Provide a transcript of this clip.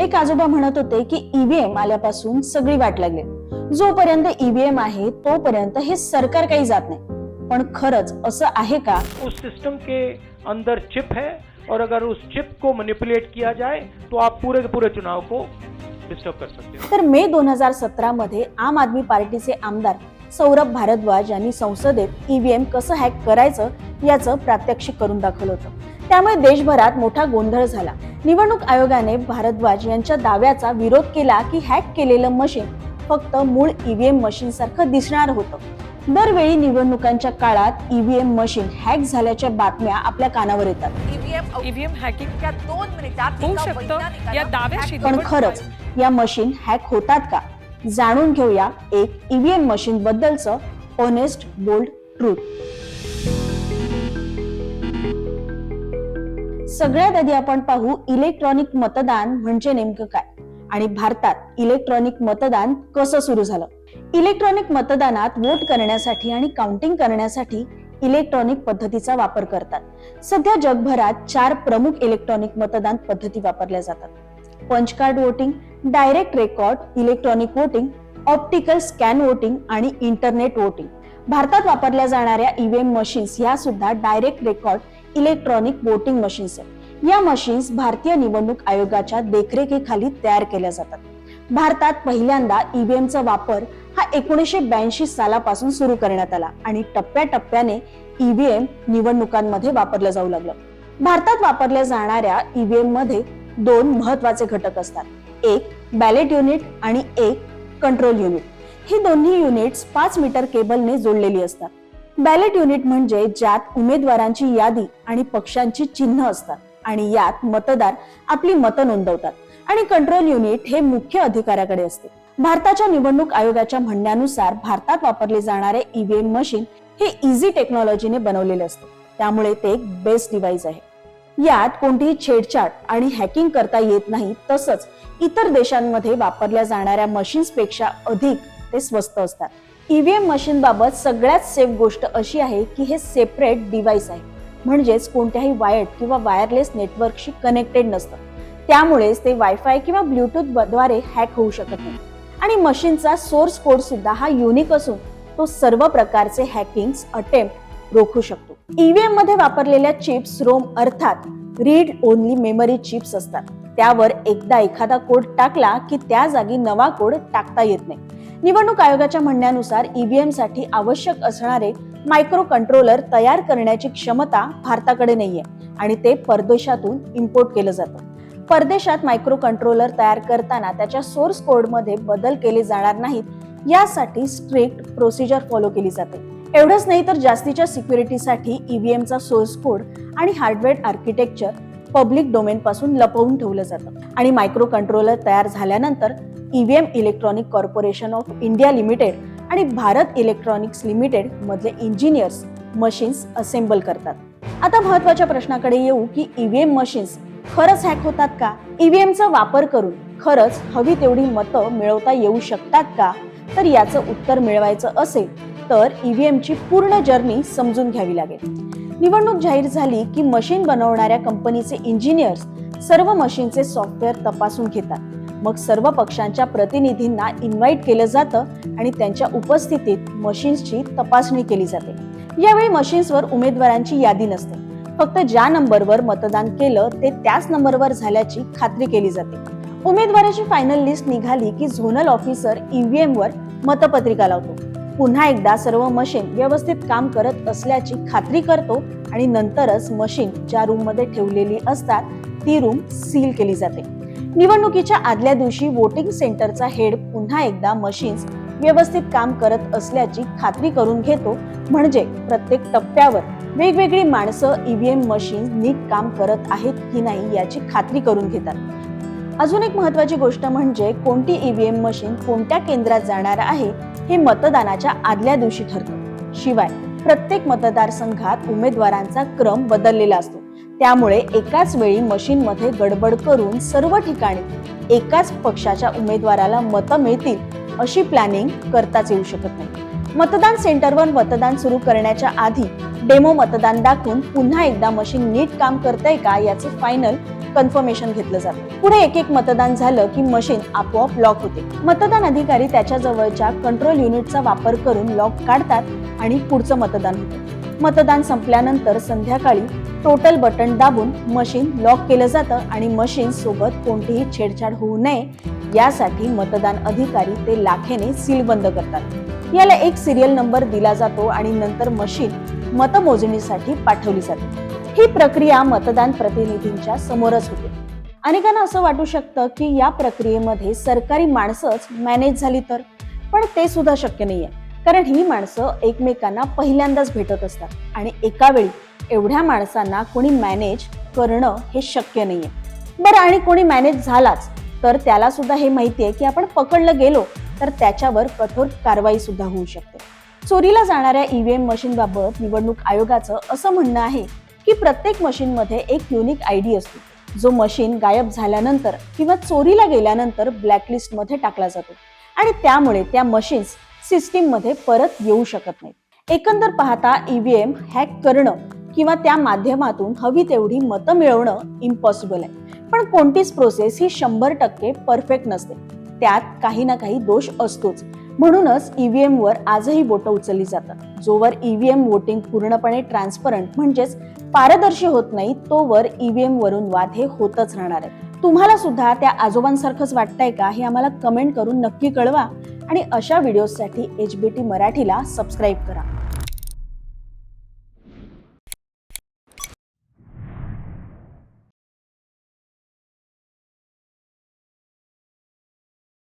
एक आजोबा म्हणत होते की ईव्हीएम आल्यापासून सगळी वाट लागली. जोपर्यंत ईव्हीएम आहे तोपर्यंत हे सरकार काही जात नाही. पण खरंच असं आहे का? उस सिस्टम के अंदर चिप है और अगर उस चिप को मैनिपुलेट किया जाए तो आप पूरे के पूरे चुनाव को डिस्टर्ब कर सकते हो। तर मे दोन हजार सतरा मध्ये आम आदमी पार्टीचे आमदार सौरभ भारद्वाज यांनी संसदेत ईव्हीएम कसं हॅक करायचं याचं प्रात्यक्षिक करून दाखवलं होतं. त्यामुळे देशभरात मोठा गोंधळ झाला. निवडणूक आयोगाने भारद्वाज यांच्या दाव्याचा विरोध केला की हॅक केलेलं मशीन फक्त मूळ ईव्हीएम मशीन सारखं दिसणार होतं. दरवेळी निवडणुकांच्या काळात ईव्हीएम मशीन हॅक झाल्याच्या बातम्या आपल्या कानावर येतात. ईव्हीएम ईव्हीएम हॅकिंग त्या दोन मिनिटात होऊ एका शकतं. वैज्ञानिकानं या दाव्याशी hack पण खरंच या मशीन हॅक होतात का? जाणून घेऊया एक ईव्हीएम मशीन बद्दलचं ऑनेस्ट बोल्ड ट्रूथ सगळ्यात आधी आपण पाहू इलेक्ट्रॉनिक मतदान म्हणजे नेमकं काय? आणि भारतात इलेक्ट्रॉनिक मतदान कसं सुरू झालं? इलेक्ट्रॉनिक मतदानात वोट करण्यासाठी आणि काउंटिंग करण्यासाठी इलेक्ट्रॉनिक पद्धतीचा वापर करतात. सध्या जगभरात चार प्रमुख इलेक्ट्रॉनिक मतदान पद्धती वापरल्या जातात. Punch card voting direct record electronic voting optical scan voting आणि इंटरनेट वोटिंग भारतात वापरल्या जाणाऱ्या ईव्हीएम मशीन्स या सुद्धा direct record electronic voting machines आहेत. या मशीन्स भारतीय निवडणूक आयोगाच्या देखरेखीखाली तयार केल्या जातात. भारतात पहिल्यांदा ईव्हीएमचा वापर हा एकोणीसशे ब्याऐंशी सालापासून सुरू करण्यात आला आणि टप्प्याटप्प्याने ईव्हीएम निवडणुकांमध्ये वापरलं जाऊ लागलं. भारतात वापरल्या जाणाऱ्या ईव्हीएममध्ये दोन महत्त्वाचे घटक असतात. एक बॅलेट युनिट आणि एक कंट्रोल युनिट ही दोन्ही युनिट्स पाच मीटर केबलने जोडलेली असतात. बॅलेट युनिट म्हणजे ज्यात उमेदवारांची यादी आणि पक्षांची चिन्ह असतात आणि यात मतदार आपली मतं नोंदवतात. आणि कंट्रोल युनिट हे मुख्य अधिकाऱ्याकडे असते. भारताच्या निवडणूक आयोगाच्या म्हणण्यानुसार भारतात वापरले जाणारे ईव्हीएम मशीन हे इझी टेक्नॉलॉजीने बनवलेले असते. त्यामुळे ते एक बेस्ट डिव्हाइस आहे. यात कोणतीही छेडछाड आणि हॅकिंग करता येत नाही तसंच इतर देशांमध्ये वापरल्या जाणाऱ्या मशीन्सपेक्षा अधिक ते स्वस्त असतात. ईव्हीएम मशीन बाबत सगळ्यात सेफ गोष्ट अशी आहे की हे सेपरेट डिव्हाइस आहे. म्हणजेच कोणत्याही वायर्ड किंवा वायरलेस नेटवर्कशी कनेक्टेड नसतं. त्यामुळेच ते वायफाय किंवा ब्लूटूथद्वारे हॅक होऊ शकत नाही. आणि मशीनचा सोर्स कोड सुद्धा हा युनिक असून तो सर्व प्रकारचे हॅकिंग अटेम्प्ट रोखू शकतो. ईव्हीएममध्ये वापरलेल्या चिप्स रोम अर्थात रीड ओनली मेमरी चिप्स असतात. त्यावर एकदा एखादा कोड टाकला की त्या जागी नवा कोड टाकता येत नाही. निवडणूक आयोगाच्या म्हणण्यानुसार ईव्हीएमसाठी आवश्यक असणारे मायक्रो कंट्रोलर तयार करण्याची क्षमता भारताकडे नाहीये आणि ते परदेशातून इम्पोर्ट केलं जातं. परदेशात मायक्रो कंट्रोलर तयार करताना त्याच्या सोर्स कोडमध्ये बदल केले जाणार नाहीत यासाठी स्ट्रिक्ट प्रोसिजर फॉलो केली जाते. एवढंच नाही तर जास्तीच्या सिक्युरिटीसाठी ईव्हीएमचा सोर्स कोड आणि हार्डवेअर आर्किटेक्चर पब्लिक डोमेनपासून लपवून ठेवलं जातं. आणि मायक्रो कंट्रोलर तयार झाल्यानंतर EVM electronic corporation of India limited आणि भारत इलेक्ट्रॉनिक्स लिमिटेड मधले इंजिनियर्स मशीन्स असेंबल करतात. आता महत्त्वाच्या प्रश्नाकडे येऊ की ईव्हीएम मशीन्स खरंच हॅक होतात का? ईव्हीएमचा वापर करून खरंच हवी तेवढी मतं मिळवता येऊ शकतात का? तर याचं उत्तर मिळवायचं असेल तर ईव्हीएमची पूर्ण जर्नी समजून घ्यावी लागेल. निवडणूक जाहीर झाली की मशीन बनवणाऱ्या कंपनीचे इंजिनियर्स सर्व मशीनचे सॉफ्टवेअर तपासून घेतात. मग सर्व पक्षांच्या प्रतिनिधींना इन्व्हाइट केलं जातं आणि त्यांच्या उपस्थितीत मशीन्सची तपासणी केली जाते. यावेळी मशीन्सवर उमेदवारांची यादी नसते. फक्त ज्या नंबरवर मतदान केलं ते त्याच नंबरवर झाल्याची खात्री केली जाते. उमेदवाराची फायनल लिस्ट निघाली की झोनल ऑफिसर ईव्हीएम वर मतपत्रिका लावतो. पुन्हा एकदा सर्व मशीन व्यवस्थित काम करत असल्याची खात्री करतो आणि नंतरच मशीन ज्या रूममध्ये ठेवलेली असतात ती रूम सील केली जाते. निवडणुकीच्या आदल्या दिवशी वोटिंग सेंटरचा हेड पुन्हा एकदा मशीन्स व्यवस्थित काम करत असल्याची खात्री करून घेतो. म्हणजे प्रत्येक टप्प्यावर वेगवेगळी माणसं ईव्हीएम मशीन नीट काम करत आहेत की नाही याची खात्री करून घेतात. अजून एक महत्वाची गोष्ट म्हणजे कोणती ईव्हीएम मशीन कोणत्या केंद्रात जाणार आहे हे मतदानाच्या आदल्या दिवशी ठरतं. शिवाय प्रत्येक मतदारसंघात उमेदवारांचा क्रम बदललेला असतो. त्यामुळे एकाच वेळी मशीनमध्ये गडबड करून सर्व ठिकाणी एकाच पक्षाच्या उमेदवाराला मतं मिळतील अशी प्लॅनिंग करताच येऊ शकत नाही. मतदान सेंटरवर मतदान सुरू करण्याच्या आधी डेमो मतदान दाखवून पुन्हा एकदा मशीन नीट काम करतंय का याचे फायनल कन्फर्मेशन घेतलं जातं. पुढे एक एक मतदान झालं की मशीन आपोआप लॉक होते. मतदान अधिकारी त्याच्या जवळच्या कंट्रोल युनिटचा वापर करून लॉक काढतात आणि पुढचं मतदान होतं. मतदान संपल्यानंतर संध्याकाळी टोटल बटन दाबून मशीन लॉक केलं जातं आणि मशीन सोबत कोणतीही छेडछाड होऊ नये. यासाठी मतदान अधिकारी ते लाखेने सील बंद करतात. याला एक सिरियल नंबर दिला जातो आणि नंतर मशीन मतमोजणीसाठी पाठवली जाते. ही प्रक्रिया मतदान प्रतिनिधींच्या समोरच होते. अनेकांना असं वाटू शकतं की या प्रक्रियेमध्ये सरकारी माणसंच मॅनेज झाली तर पण ते सुद्धा शक्य नाहीये. कारण ही माणसं एकमेकांना पहिल्यांदाच भेटत असतात आणि एका वेळी एवढ्या माणसांना कोणी मॅनेज करणं हे शक्य नाहीये. बरं आणि कोणी मॅनेज झालाच तर त्याला सुद्धा हे माहितीये की आपण पकडलं गेलो तर त्याच्यावर कठोर कारवाई सुद्धा होऊ शकते. चोरीला जाणाऱ्या ईव्हीएम मशीनबाबत निवडणूक आयोगाचं असं म्हणणं आहे की प्रत्येक मशीनमध्ये एक युनिक आय डी असतो. जो मशीन गायब झाल्यानंतर किंवा चोरीला गेल्यानंतर ब्लॅकलिस्टमध्ये टाकला जातो. आणि त्यामुळे त्या मशीन्स सिस्टीममध्ये परत येऊ शकत नाहीत. एकंदर पाहता ईव्हीएम हॅक करणं किंवा त्या माध्यमातून हवी तेवढी मतं मिळवणं इम्पॉसिबल आहे. पण कोणतीच प्रोसेस ही शंभर टक्के परफेक्ट नसते. त्यात काही ना काही दोष असतोच. म्हणूनच ईव्हीएम वर आजही बोटं उचलली जातात. जोवर ईव्हीएम वोटिंग पूर्णपणे ट्रान्सपरंट म्हणजेच पारदर्शी होत नाही तोवर ईव्हीएम वरून वाद हे होतच राहणार आहे तुम्हाला सुद्धा त्या आजोबांसारखंच वाटतंय का हे आम्हाला कमेंट करून नक्की कळवा. आणि अशा व्हिडिओसाठी एच बी टी मराठीला सबस्क्राईब करा.